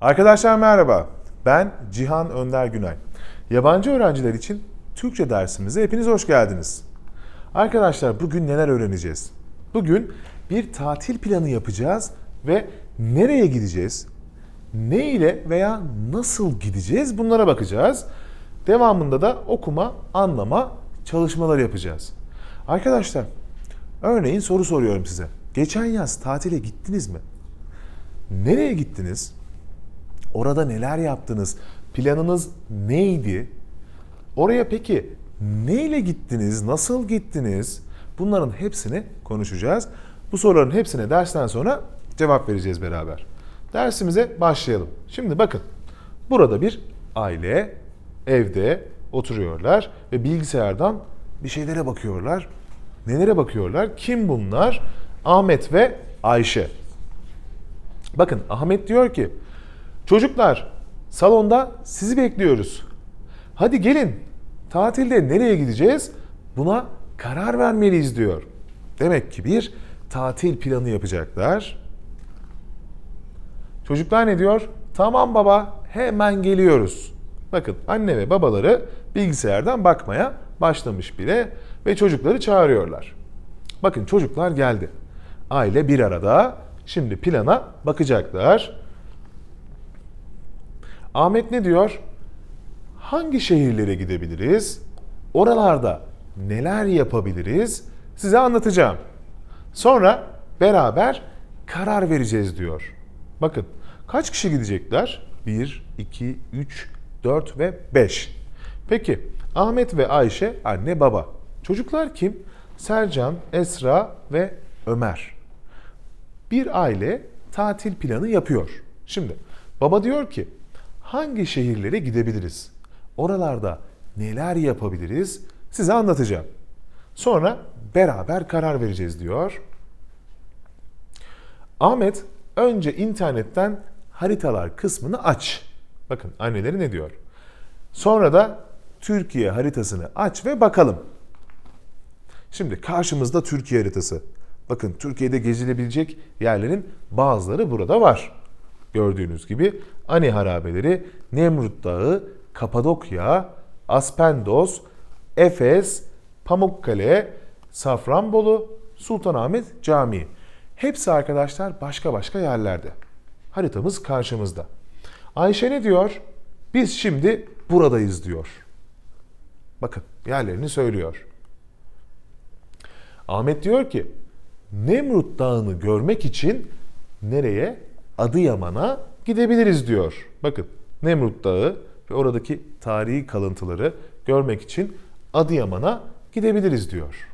Arkadaşlar merhaba. Ben Cihan Önder Günay. Yabancı öğrenciler için Türkçe dersimize hepiniz hoş geldiniz. Arkadaşlar bugün neler öğreneceğiz? Bugün bir tatil planı yapacağız ve nereye gideceğiz? Ne ile veya nasıl gideceğiz? Bunlara bakacağız. Devamında da okuma, anlama çalışmaları yapacağız. Arkadaşlar, örneğin soru soruyorum size. Geçen yaz tatile gittiniz mi? Nereye gittiniz? Orada neler yaptınız? Planınız neydi? Oraya peki neyle gittiniz? Nasıl gittiniz? Bunların hepsini konuşacağız. Bu soruların hepsine dersten sonra cevap vereceğiz beraber. Dersimize başlayalım. Şimdi bakın. Burada bir aile evde oturuyorlar ve bilgisayardan bir şeylere bakıyorlar. Nelere bakıyorlar? Kim bunlar? Ahmet ve Ayşe. Bakın Ahmet diyor ki çocuklar salonda sizi bekliyoruz. Hadi gelin tatilde nereye gideceğiz? Buna karar vermeliyiz diyor. Demek ki bir tatil planı yapacaklar. Çocuklar ne diyor? Tamam baba hemen geliyoruz. Bakın anne ve babaları bilgisayardan bakmaya başlamış bile ve çocukları çağırıyorlar. Bakın çocuklar geldi. Aile bir arada. Şimdi plana bakacaklar. Ahmet ne diyor? Hangi şehirlere gidebiliriz? Oralarda neler yapabiliriz? Size anlatacağım. Sonra beraber karar vereceğiz diyor. Bakın kaç kişi gidecekler? 1, 2, 3, 4 ve 5. Peki Ahmet ve Ayşe anne baba. Çocuklar kim? Sercan, Esra ve Ömer. Bir aile tatil planı yapıyor. Şimdi baba diyor ki hangi şehirlere gidebiliriz? Oralarda neler yapabiliriz? Size anlatacağım. Sonra beraber karar vereceğiz diyor. Ahmet önce internetten haritalar kısmını aç. Bakın anneleri ne diyor? Sonra da Türkiye haritasını aç ve bakalım. Şimdi karşımızda Türkiye haritası. Bakın Türkiye'de gezilebilecek yerlerin bazıları burada var. Gördüğünüz gibi Ani harabeleri, Nemrut Dağı, Kapadokya, Aspendos, Efes, Pamukkale, Safranbolu, Sultanahmet Camii. Hepsi arkadaşlar başka başka yerlerde. Haritamız karşımızda. Ayşe ne diyor? Biz şimdi buradayız diyor. Bakın yerlerini söylüyor. Ahmet diyor ki Nemrut Dağı'nı görmek için nereye? Adıyaman'a gidebiliriz diyor. Bakın Nemrut Dağı ve oradaki tarihi kalıntıları görmek için Adıyaman'a gidebiliriz diyor.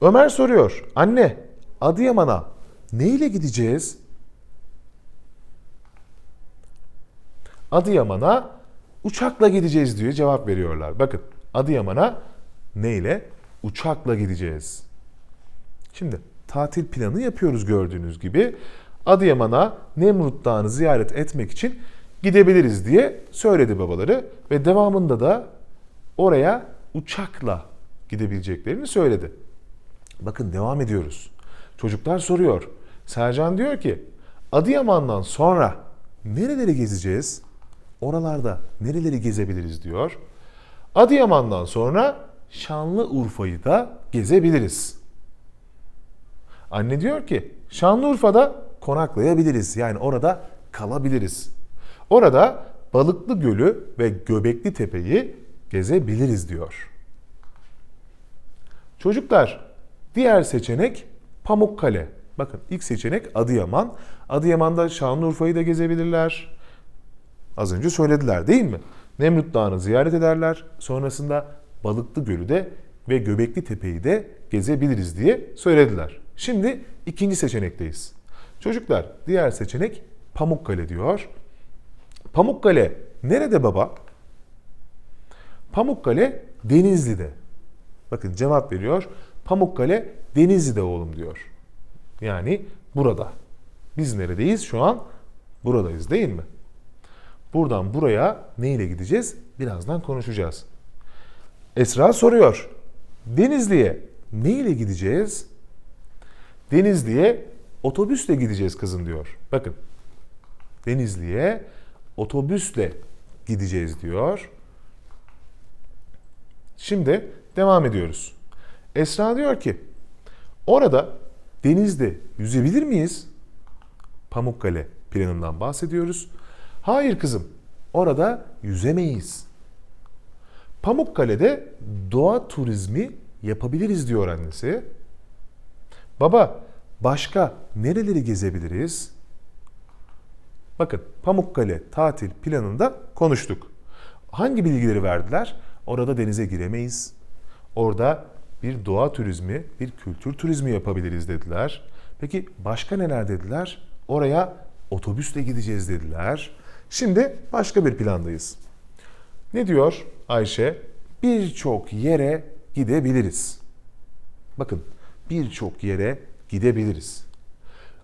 Ömer soruyor. Anne Adıyaman'a ne ile gideceğiz? Adıyaman'a uçakla gideceğiz diye cevap veriyorlar. Bakın Adıyaman'a neyle? Uçakla gideceğiz. Şimdi tatil planı yapıyoruz gördüğünüz gibi. Adıyaman'a Nemrut Dağı'nı ziyaret etmek için gidebiliriz diye söyledi babaları ve devamında da oraya uçakla gidebileceklerini söyledi. Bakın devam ediyoruz. Çocuklar soruyor. Sercan diyor ki Adıyaman'dan sonra nereleri gezeceğiz? Oralarda nereleri gezebiliriz diyor. Adıyaman'dan sonra Şanlıurfa'yı da gezebiliriz. Anne diyor ki Şanlıurfa'da konaklayabiliriz. Yani orada kalabiliriz. Orada Balıklı Gölü ve Göbekli Tepe'yi gezebiliriz diyor. Çocuklar diğer seçenek Pamukkale. Bakın ilk seçenek Adıyaman. Adıyaman'da Şanlıurfa'yı da gezebilirler. Az önce söylediler değil mi? Nemrut Dağı'nı ziyaret ederler. Sonrasında Balıklı Gölü de ve Göbekli Tepe'yi de gezebiliriz diye söylediler. Şimdi ikinci seçenekteyiz. Çocuklar diğer seçenek Pamukkale diyor. Pamukkale nerede baba? Pamukkale Denizli'de. Bakın cevap veriyor. Pamukkale Denizli'de oğlum diyor. Yani burada. Biz neredeyiz? Şu an buradayız değil mi? Buradan buraya ne ile gideceğiz? Birazdan konuşacağız. Esra soruyor. Denizli'ye ne ile gideceğiz? Denizli'ye otobüsle gideceğiz kızım diyor. Bakın. Denizli'ye otobüsle gideceğiz diyor. Şimdi devam ediyoruz. Esra diyor ki orada denizde yüzebilir miyiz? Pamukkale planından bahsediyoruz. Hayır kızım orada yüzemeyiz. Pamukkale'de doğa turizmi yapabiliriz diyor annesi. Baba başka nereleri gezebiliriz? Bakın Pamukkale tatil planında konuştuk. Hangi bilgileri verdiler? Orada denize giremeyiz. Orada bir doğa turizmi, bir kültür turizmi yapabiliriz dediler. Peki başka neler dediler? Oraya otobüsle gideceğiz dediler. Şimdi başka bir plandayız. Ne diyor Ayşe? Birçok yere gidebiliriz. Bakın birçok yere gidebiliriz.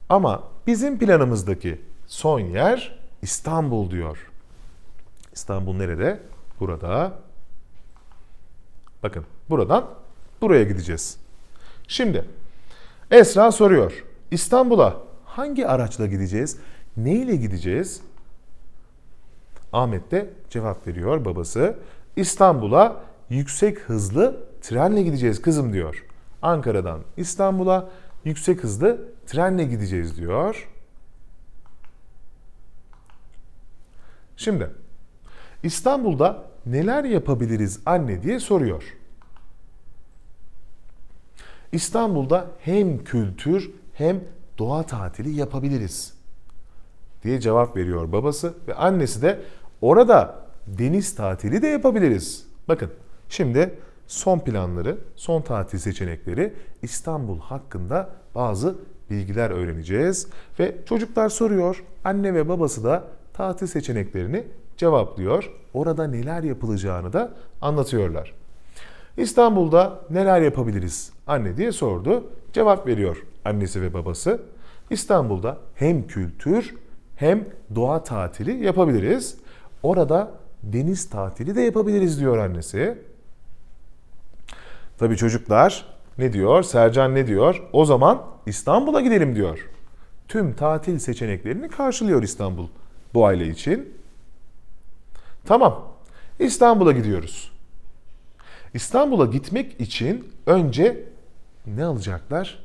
Ama bizim planımızdaki son yer İstanbul diyor. İstanbul nerede? Burada. Bakın buradan buraya gideceğiz. Şimdi Esra soruyor. İstanbul'a hangi araçla gideceğiz? Ne ile gideceğiz? Ahmet de cevap veriyor babası. İstanbul'a yüksek hızlı trenle gideceğiz kızım diyor. Ankara'dan İstanbul'a yüksek hızlı trenle gideceğiz diyor. Şimdi İstanbul'da neler yapabiliriz anne diye soruyor. İstanbul'da hem kültür hem doğa tatili yapabiliriz diye cevap veriyor babası ve annesi de orada deniz tatili de yapabiliriz. Bakın şimdi son planları, son tatil seçenekleri İstanbul hakkında bazı bilgiler öğreneceğiz ve çocuklar soruyor. Anne ve babası da tatil seçeneklerini cevaplıyor. Orada neler yapılacağını da anlatıyorlar. İstanbul'da neler yapabiliriz anne diye sordu. Cevap veriyor annesi ve babası. İstanbul'da hem kültür hem doğa tatili yapabiliriz. Orada deniz tatili de yapabiliriz diyor annesi. Tabii çocuklar ne diyor? Sercan ne diyor? O zaman İstanbul'a gidelim diyor. Tüm tatil seçeneklerini karşılıyor İstanbul bu aile için. Tamam. İstanbul'a gidiyoruz. İstanbul'a gitmek için önce ne alacaklar?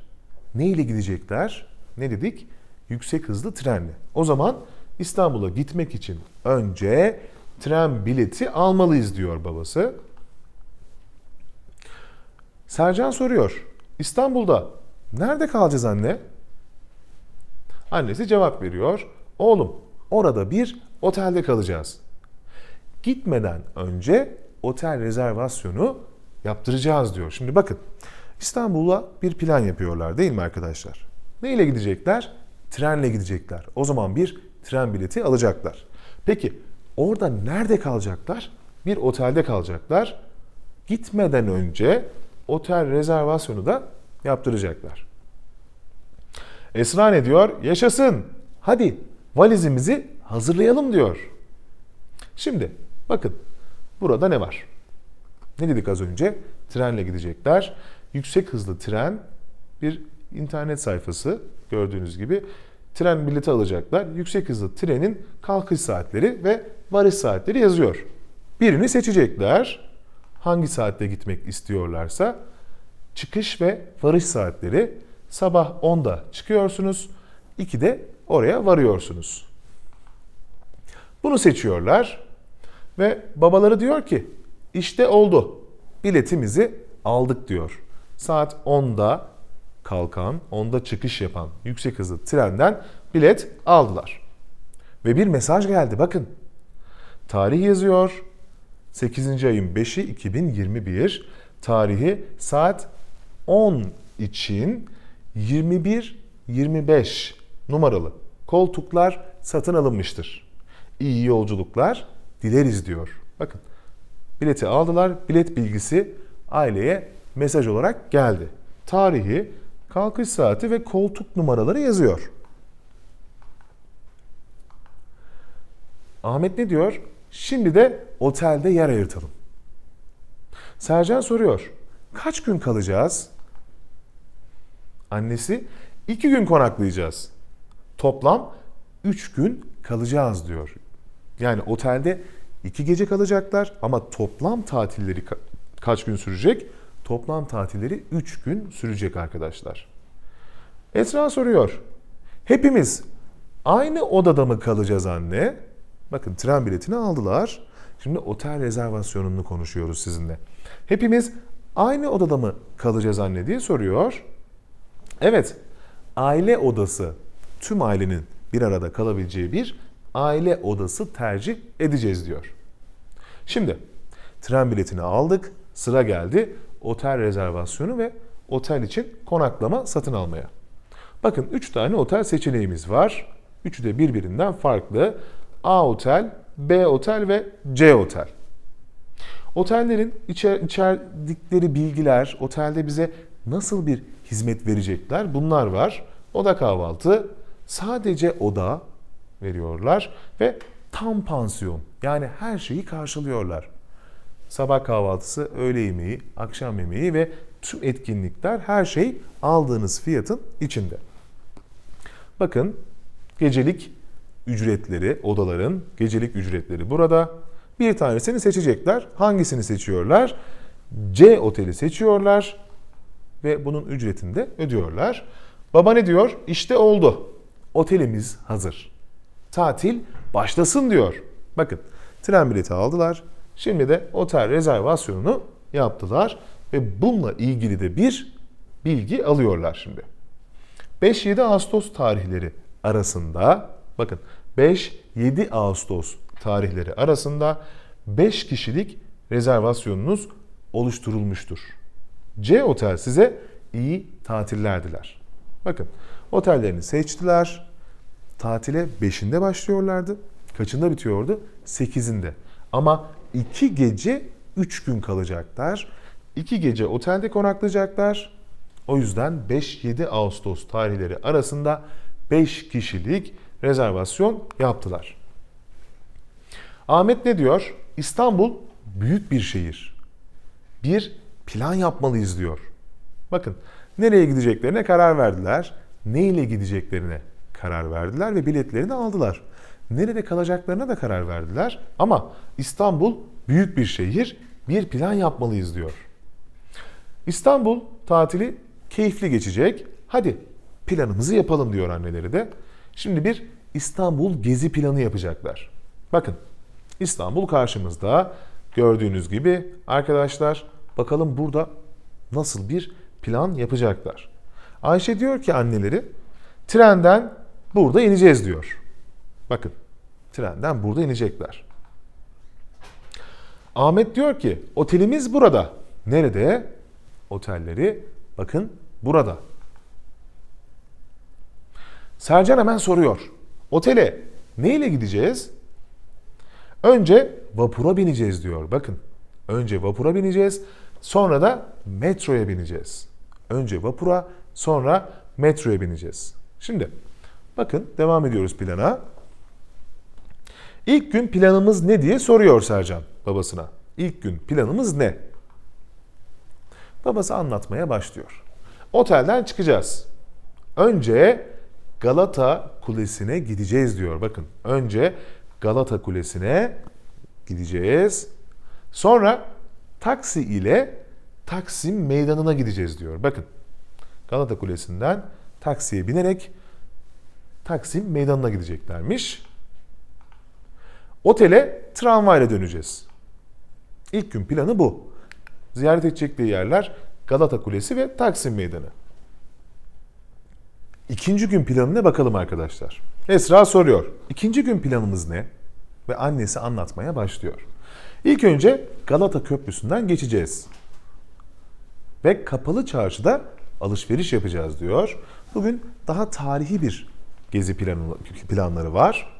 Ne ile gidecekler? Ne dedik? Yüksek hızlı trenle. O zaman İstanbul'a gitmek için önce tren bileti almalıyız diyor babası. Sercan soruyor. İstanbul'da nerede kalacağız anne? Annesi cevap veriyor. Oğlum orada bir otelde kalacağız. Gitmeden önce otel rezervasyonu yaptıracağız diyor. Şimdi bakın İstanbul'a bir plan yapıyorlar değil mi arkadaşlar? Ne ile gidecekler? Trenle gidecekler. O zaman bir tren bileti alacaklar. Peki orada nerede kalacaklar? Bir otelde kalacaklar. Gitmeden önce otel rezervasyonu da yaptıracaklar. Esra ne diyor? Yaşasın. Hadi valizimizi hazırlayalım diyor. Şimdi bakın burada ne var? Ne dedik az önce? Trenle gidecekler. Yüksek hızlı tren bir internet sayfası gördüğünüz gibi tren bileti alacaklar. Yüksek hızlı trenin kalkış saatleri ve varış saatleri yazıyor. Birini seçecekler. Hangi saatte gitmek istiyorlarsa çıkış ve varış saatleri sabah 10'da çıkıyorsunuz. 2'de oraya varıyorsunuz. Bunu seçiyorlar ve babaları diyor ki işte oldu. Biletimizi aldık diyor. Saat 10'da kalkan, 10'da çıkış yapan yüksek hızlı trenden bilet aldılar. Ve bir mesaj geldi bakın. Tarih yazıyor. 8. ayın 5'i 2021. Tarihi saat 10 için 21-25 numaralı koltuklar satın alınmıştır. İyi yolculuklar dileriz diyor. Bakın bileti aldılar. Bilet bilgisi aileye mesaj olarak geldi. Tarihi, kalkış saati ve koltuk numaraları yazıyor. Ahmet ne diyor? Şimdi de otelde yer ayırtalım. Sercan soruyor. Kaç gün kalacağız? Annesi 2 gün konaklayacağız. Toplam 3 gün kalacağız diyor. Yani otelde 2 gece kalacaklar ama toplam tatilleri ka- kaç gün sürecek? Toplam tatilleri 3 gün sürecek arkadaşlar. Esra soruyor. Hepimiz aynı odada mı kalacağız anne? Bakın tren biletini aldılar. Şimdi otel rezervasyonunu konuşuyoruz sizinle. Hepimiz aynı odada mı kalacağız anne diye soruyor. Evet, aile odası tüm ailenin bir arada kalabileceği bir aile odası tercih edeceğiz diyor. Şimdi tren biletini aldık, sıra geldi otel rezervasyonu ve otel için konaklama satın almaya. Bakın 3 tane otel seçeneğimiz var. Üçü de birbirinden farklı. A otel, B otel ve C otel. Otellerin içer, içerdikleri bilgiler, otelde bize nasıl bir hizmet verecekler bunlar var. Oda kahvaltı, sadece oda veriyorlar ve tam pansiyon yani her şeyi karşılıyorlar. Sabah kahvaltısı, öğle yemeği, akşam yemeği ve tüm etkinlikler her şey aldığınız fiyatın içinde. Bakın gecelik ücretleri, odaların gecelik ücretleri burada. Bir tanesini seçecekler. Hangisini seçiyorlar? C oteli seçiyorlar ve bunun ücretini de ödüyorlar. Baba ne diyor? İşte oldu. Otelimiz hazır. Tatil başlasın diyor. Bakın tren bileti aldılar. Şimdi de otel rezervasyonunu yaptılar ve bununla ilgili de bir bilgi alıyorlar şimdi. 5-7 Ağustos tarihleri arasında bakın 5-7 Ağustos tarihleri arasında 5 kişilik rezervasyonunuz oluşturulmuştur. C Otel size iyi tatiller diler. Bakın otellerini seçtiler. Tatile 5'inde başlıyorlardı. Kaçında bitiyordu? 8'inde. Ama 2 gece 3 gün kalacaklar. 2 gece otelde konaklayacaklar. O yüzden 5-7 Ağustos tarihleri arasında 5 kişilik rezervasyon yaptılar. Ahmet ne diyor? İstanbul büyük bir şehir. Bir plan yapmalıyız diyor. Bakın nereye gideceklerine karar verdiler. Ne ile gideceklerine karar verdiler ve biletlerini aldılar. Nerede kalacaklarına da karar verdiler. Ama İstanbul büyük bir şehir. Bir plan yapmalıyız diyor. İstanbul tatili keyifli geçecek. Hadi planımızı yapalım diyor anneleri de. Şimdi bir İstanbul gezi planı yapacaklar. Bakın İstanbul karşımızda. Gördüğünüz gibi arkadaşlar bakalım burada nasıl bir plan yapacaklar. Ayşe diyor ki anneleri trenden burada ineceğiz diyor. Bakın trenden burada inecekler. Ahmet diyor ki otelimiz burada. Nerede? Otelleri bakın burada. Sercan hemen soruyor. Otele neyle gideceğiz? Önce vapura bineceğiz diyor. Bakın. Önce vapura bineceğiz. Sonra da metroya bineceğiz. Önce vapura, sonra metroya bineceğiz. Şimdi bakın devam ediyoruz plana. İlk gün planımız ne diye soruyor Sercan babasına. İlk gün planımız ne? Babası anlatmaya başlıyor. Otelden çıkacağız. Önce Galata Kulesi'ne gideceğiz diyor. Bakın önce Galata Kulesi'ne gideceğiz. Sonra taksi ile Taksim Meydanı'na gideceğiz diyor. Bakın Galata Kulesi'nden taksiye binerek Taksim Meydanı'na gideceklermiş. Otele tramvayla döneceğiz. İlk gün planı bu. Ziyaret edecekleri yerler Galata Kulesi ve Taksim Meydanı. İkinci gün planına bakalım arkadaşlar. Esra soruyor. İkinci gün planımız ne? Ve annesi anlatmaya başlıyor. İlk önce Galata Köprüsü'nden geçeceğiz. Ve kapalı çarşıda alışveriş yapacağız diyor. Bugün daha tarihi bir gezi planı, planları var.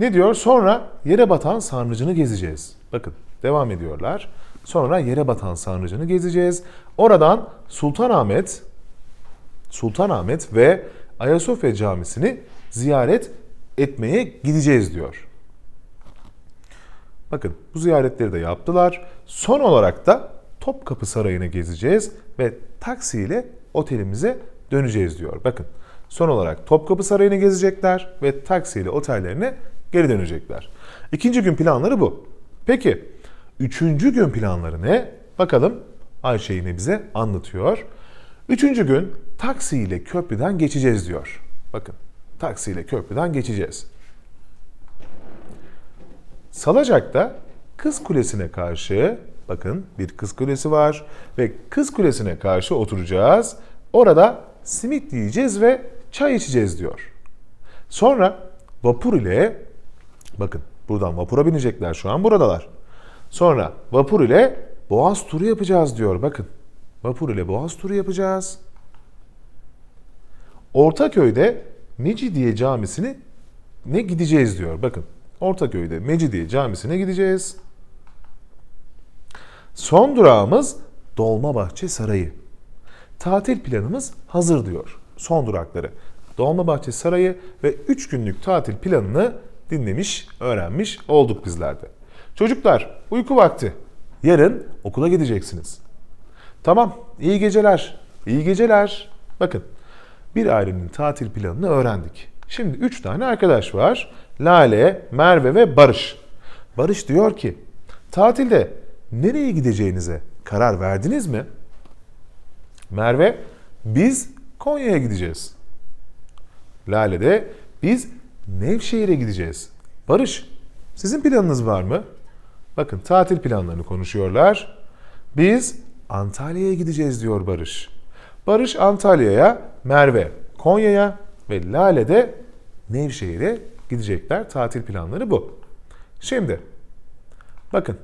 Ne diyor? Sonra yere batan sarnıcını gezeceğiz. Bakın devam ediyorlar. Sonra yere batan sarnıcını gezeceğiz. Oradan Sultanahmet, Sultanahmet ve Ayasofya Camisi'ni ziyaret etmeye gideceğiz diyor. Bakın bu ziyaretleri de yaptılar. Son olarak da Topkapı Sarayı'nı gezeceğiz ve taksiyle otelimize döneceğiz diyor. Bakın son olarak Topkapı Sarayı'nı gezecekler ve taksiyle otellerine geri dönecekler. İkinci gün planları bu. Peki üçüncü gün planları ne? Bakalım Ayşe yine bize anlatıyor. Üçüncü gün taksiyle köprüden geçeceğiz diyor. Bakın taksiyle köprüden geçeceğiz. Salacak'ta Kız Kulesi'ne karşı bakın bir Kız Kulesi var ve Kız Kulesi'ne karşı oturacağız. Orada simit yiyeceğiz ve çay içeceğiz diyor. Sonra vapur ile bakın buradan vapura binecekler şu an buradalar. Sonra vapur ile Boğaz turu yapacağız diyor bakın. Vapur ile Boğaz turu yapacağız. Ortaköy'de Mecidiye Camisi'ni ne gideceğiz diyor. Bakın Ortaköy'de Mecidiye Camisi'ne gideceğiz. Son durağımız Dolmabahçe Sarayı. Tatil planımız hazır diyor. Son durakları. Dolmabahçe Sarayı ve 3 günlük tatil planını dinlemiş, öğrenmiş olduk bizler de. Çocuklar uyku vakti. Yarın okula gideceksiniz. Tamam, iyi geceler. İyi geceler. Bakın, bir ailenin tatil planını öğrendik. Şimdi üç tane arkadaş var. Lale, Merve ve Barış. Barış diyor ki, tatilde nereye gideceğinize karar verdiniz mi? Merve, biz Konya'ya gideceğiz. Lale de, biz Nevşehir'e gideceğiz. Barış, sizin planınız var mı? Bakın tatil planlarını konuşuyorlar. Biz Antalya'ya gideceğiz diyor Barış. Barış Antalya'ya, Merve Konya'ya ve Lale de Nevşehir'e gidecekler. Tatil planları bu. Şimdi bakın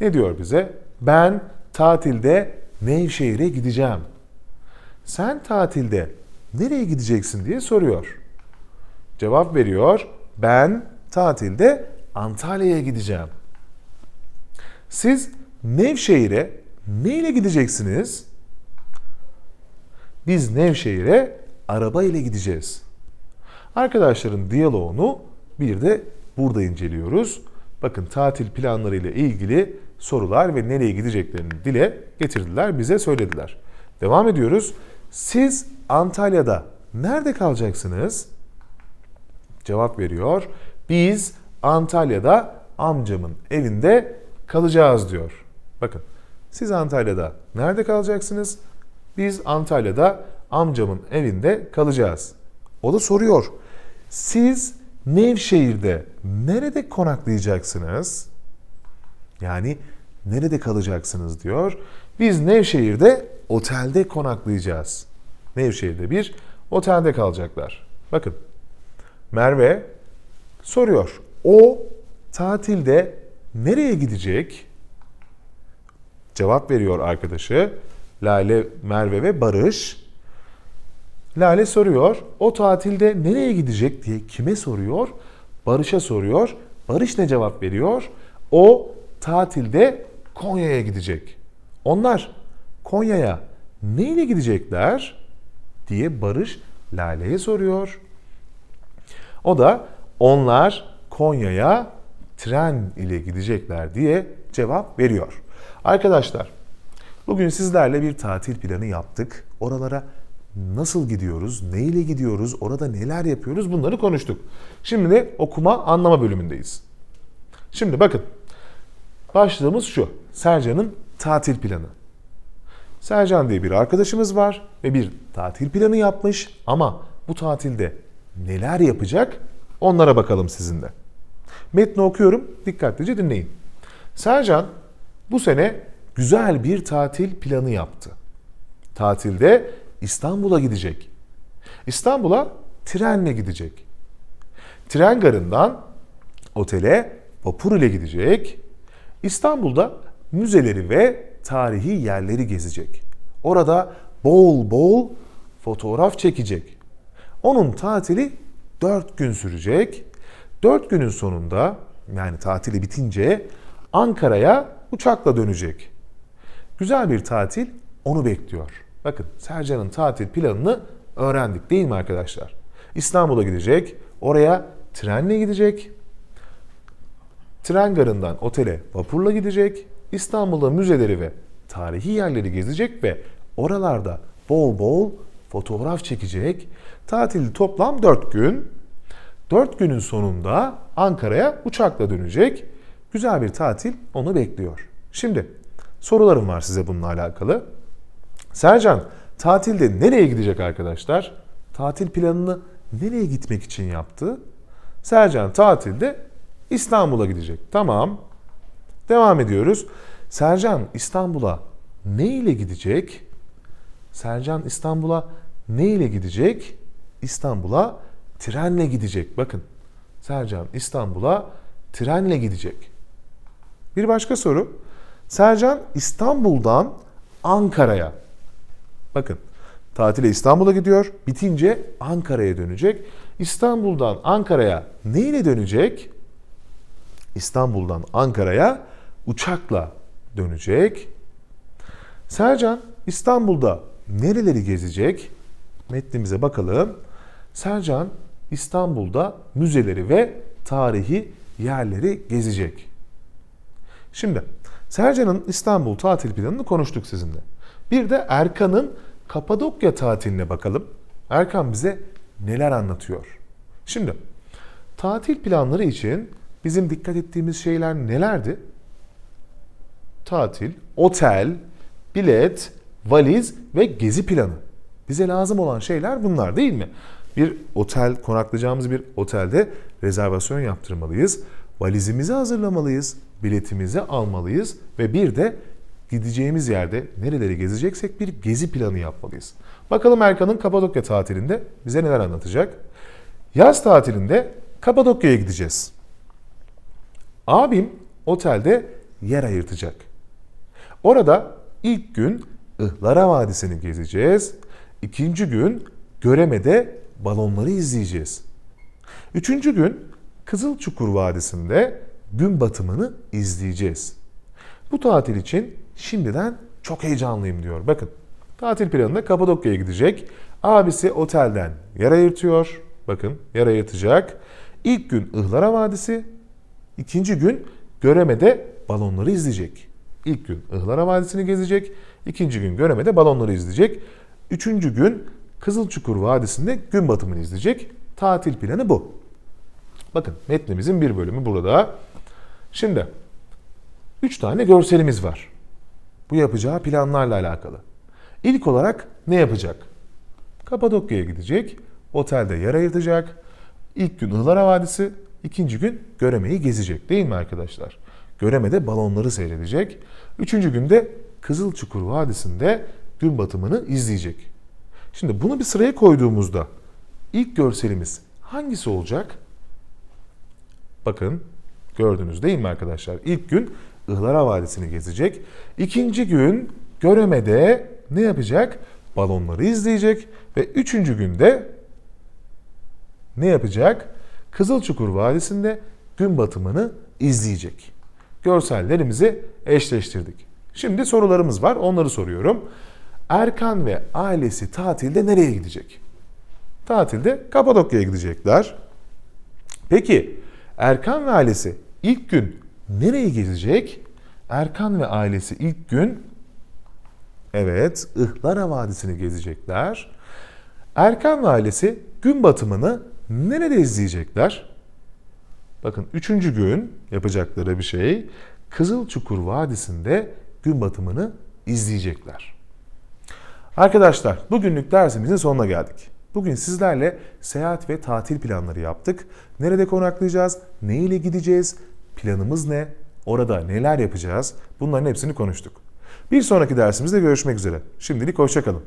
ne diyor bize? Ben tatilde Nevşehir'e gideceğim. Sen tatilde nereye gideceksin diye soruyor. Cevap veriyor. Ben tatilde Antalya'ya gideceğim. Siz Nevşehir'e neyle gideceksiniz? Biz Nevşehir'e araba ile gideceğiz. Arkadaşların diyaloğunu bir de burada inceliyoruz. Bakın tatil planları ile ilgili sorular ve nereye gideceklerini dile getirdiler, bize söylediler. Devam ediyoruz. Siz Antalya'da nerede kalacaksınız? Cevap veriyor. Biz Antalya'da amcamın evinde kalacağız diyor. Bakın siz Antalya'da nerede kalacaksınız? Biz Antalya'da amcamın evinde kalacağız. O da soruyor. Siz Nevşehir'de nerede konaklayacaksınız? Yani nerede kalacaksınız diyor. Biz Nevşehir'de otelde konaklayacağız. Nevşehir'de bir otelde kalacaklar. Bakın Merve soruyor. O tatilde nereye gidecek? Cevap veriyor arkadaşı. Lale, Merve ve Barış. Lale soruyor. O tatilde nereye gidecek diye kime soruyor? Barış'a soruyor. Barış ne cevap veriyor? O tatilde Konya'ya gidecek. Onlar Konya'ya neyle gidecekler diye Barış Lale'ye soruyor. O da onlar Konya'ya tren ile gidecekler diye cevap veriyor. Arkadaşlar bugün sizlerle bir tatil planı yaptık. Oralara nasıl gidiyoruz, ne ile gidiyoruz, orada neler yapıyoruz bunları konuştuk. Şimdi okuma anlama bölümündeyiz. Şimdi bakın başlığımız şu. Sercan'ın tatil planı. Sercan diye bir arkadaşımız var ve bir tatil planı yapmış ama bu tatilde neler yapacak onlara bakalım sizinle. Metni okuyorum, dikkatlice dinleyin. Sercan bu sene güzel bir tatil planı yaptı. Tatilde İstanbul'a gidecek. İstanbul'a trenle gidecek. Tren garından otele vapur ile gidecek. İstanbul'da müzeleri ve tarihi yerleri gezecek. Orada bol bol fotoğraf çekecek. Onun tatili 4 gün sürecek. 4 günün sonunda yani tatili bitince Ankara'ya uçakla dönecek. Güzel bir tatil onu bekliyor. Bakın Sercan'ın tatil planını öğrendik değil mi arkadaşlar? İstanbul'a gidecek, oraya trenle gidecek, tren garından otele vapurla gidecek, İstanbul'da müzeleri ve tarihi yerleri gezecek ve oralarda bol bol fotoğraf çekecek. Tatilde toplam 4 gün. 4 günün sonunda Ankara'ya uçakla dönecek. Güzel bir tatil onu bekliyor. Şimdi sorularım var size bununla alakalı. Sercan tatilde nereye gidecek arkadaşlar? Tatil planını nereye gitmek için yaptı? Sercan tatilde İstanbul'a gidecek. Tamam. Devam ediyoruz. Sercan İstanbul'a ne ile gidecek? Sercan İstanbul'a ne ile gidecek? İstanbul'a trenle gidecek. Bakın. Sercan İstanbul'a trenle gidecek. Bir başka soru. Sercan İstanbul'dan Ankara'ya. Bakın. Tatile İstanbul'a gidiyor. Bitince Ankara'ya dönecek. İstanbul'dan Ankara'ya ne ile dönecek? İstanbul'dan Ankara'ya uçakla dönecek. Sercan İstanbul'da nereleri gezecek? Metnimize bakalım. Sercan İstanbul'da müzeleri ve tarihi yerleri gezecek. Şimdi Sercan'ın İstanbul tatil planını konuştuk sizinle. Bir de Erkan'ın Kapadokya tatiline bakalım. Erkan bize neler anlatıyor? Şimdi tatil planları için bizim dikkat ettiğimiz şeyler nelerdi? Tatil, otel, bilet, valiz ve gezi planı. Bize lazım olan şeyler bunlar değil mi? Bir otel, konaklayacağımız bir otelde rezervasyon yaptırmalıyız. Valizimizi hazırlamalıyız, biletimizi almalıyız ve bir de gideceğimiz yerde nereleri gezeceksek bir gezi planı yapmalıyız. Bakalım Erkan'ın Kapadokya tatilinde bize neler anlatacak? Yaz tatilinde Kapadokya'ya gideceğiz. Abim otelde yer ayırtacak. Orada ilk gün Ihlara Vadisi'ni gezeceğiz. İkinci gün Göreme'de balonları izleyeceğiz. Üçüncü gün Kızılçukur Vadisi'nde gün batımını izleyeceğiz. Bu tatil için şimdiden çok heyecanlıyım diyor. Bakın tatil planında Kapadokya'ya gidecek. Abisi otelden yer ayırtıyor. Bakın yer ayırtacak. İlk gün Ihlara Vadisi, ikinci gün Göreme'de balonları izleyecek. İlk gün Ihlara Vadisi'ni gezecek, ikinci gün Göreme'de balonları izleyecek. Üçüncü gün Kızılçukur Vadisi'nde gün batımını izleyecek. Tatil planı bu. Bakın metnimizin bir bölümü burada. Şimdi üç tane görselimiz var. Bu yapacağı planlarla alakalı. İlk olarak ne yapacak? Kapadokya'ya gidecek, otelde yer ayırtacak. İlk gün Ihlara Vadisi, ikinci gün Göreme'yi gezecek değil mi arkadaşlar? Göreme'de balonları seyredecek. Üçüncü günde Kızılçukur Vadisi'nde gün batımını izleyecek. Şimdi bunu bir sıraya koyduğumuzda ilk görselimiz hangisi olacak? Bakın gördünüz değil mi arkadaşlar? İlk gün Ihlara Vadisi'ni gezecek. İkinci gün Göreme'de ne yapacak? Balonları izleyecek ve üçüncü günde ne yapacak? Kızılçukur Vadisi'nde gün batımını izleyecek. Görsellerimizi eşleştirdik. Şimdi sorularımız var. Onları soruyorum. Erkan ve ailesi tatilde nereye gidecek? Tatilde Kapadokya'ya gidecekler. Peki Erkan ve ailesi ilk gün nereye gezecek? Erkan ve ailesi ilk gün evet Ihlara Vadisi'ni gezecekler. Erkan ve ailesi gün batımını nerede izleyecekler? Bakın üçüncü gün yapacakları bir şey Kızılçukur Vadisi'nde gün batımını izleyecekler. Arkadaşlar bugünlük dersimizin sonuna geldik. Bugün sizlerle seyahat ve tatil planları yaptık. Nerede konaklayacağız? Ne ile gideceğiz? Planımız ne? Orada neler yapacağız? Bunların hepsini konuştuk. Bir sonraki dersimizde görüşmek üzere. Şimdilik hoşçakalın.